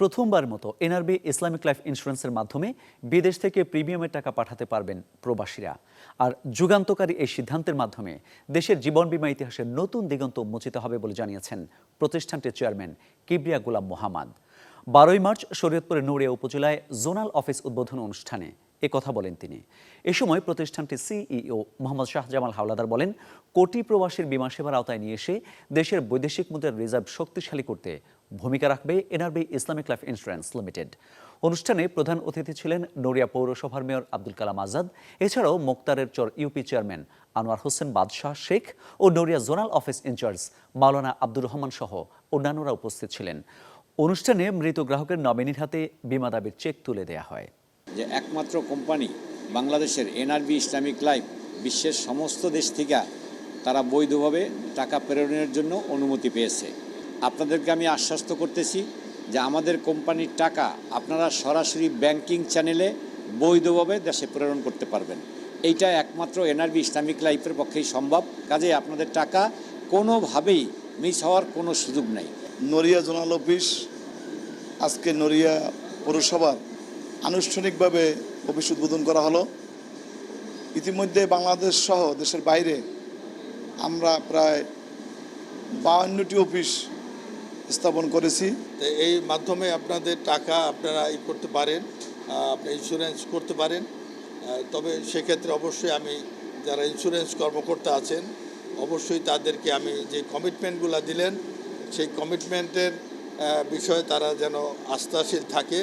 প্রথমবার মতো NRB Islamic life ইন্স্যুরেন্সের মাধ্যমে বিদেশ থেকে প্রিমিয়ামের টাকা পাঠাতে পারবেন প্রবাসীরা। আর যুগান্তকারী এই সিদ্ধান্তের মাধ্যমে দেশের জীবন বিমা ইতিহাসের নতুন দিগন্ত উন্মোচিত হবে বলে জানিয়েছেন প্রতিষ্ঠানটির চেয়ারম্যান কিবরিয়া গোলাম মোহাম্মদ। বারোই মার্চ শরীয়তপুরের নড়িয়া উপজেলায় জোনাল অফিস উদ্বোধন অনুষ্ঠানে এ কথা বলেন তিনি। এ সময় প্রতিষ্ঠানটির সিইও মোহাম্মদ শাহজামাল হাওলাদার বলেন, কোটি প্রবাসীর বিমা সেবার আওতায় নিয়ে এসে দেশের বৈদেশিক মুদ্রার রিজার্ভ শক্তিশালী করতে ভূমিকা রাখবে NRB Islamic life insurance limited. অনুষ্ঠানে প্রধান অতিথি ছিলেন নড়িয়া পৌরসভার মেয়র আব্দুল কালাম আজাদ। এছাড়াও মোক্তারের চর ইউপি চেয়ারম্যান আনোয়ার হোসেন বাদশাহ শেখ ও Naria zonal office incharge Maulana Abdur Rahman সহ অন্যান্যরা উপস্থিত ছিলেন। অনুষ্ঠানে মৃত গ্রাহকের নমিনির হাতে বিমা দাবির চেক তুলে দেয়া হয়। যে একমাত্র কোম্পানি বাংলাদেশের এনআরবি ইসলামিক লাইফ বিশ্বের সমস্ত দেশ থেকে তারা বৈধভাবে টাকা প্রেরণের জন্য অনুমতি পেয়েছে। আপনাদেরকে আমি আশ্বস্ত করতেছি যে আমাদের কোম্পানির টাকা আপনারা সরাসরি ব্যাংকিং চ্যানেলে বৈধভাবে দেশে প্রেরণ করতে পারবেন। এইটা একমাত্র এনআরবি ইসলামিক লাইফের পক্ষেই সম্ভব। কাজে আপনাদের টাকা কোনোভাবেই মিস হওয়ার কোনো সুযোগ নেই। নড়িয়া জোনাল অফিস, আজকে নড়িয়া পৌরসভার আনুষ্ঠানিকভাবে অফিস উদ্বোধন করা হলো। ইতিমধ্যে বাংলাদেশ সহ দেশের বাইরে আমরা প্রায় বাউন্নটি অফিস স্থাপন করেছি। এই মাধ্যমে আপনাদের টাকা আপনারা ই করতে পারেন আপনি ইন্স্যুরেন্স করতে পারেন। তবে সেক্ষেত্রে অবশ্যই আমি যারা ইন্স্যুরেন্স কর্মকর্তা আছেন, অবশ্যই তাদেরকে আমি যে কমিটমেন্টগুলো দিলেন, সেই কমিটমেন্টের বিষয়ে তারা যেন আস্থাশীল থাকে।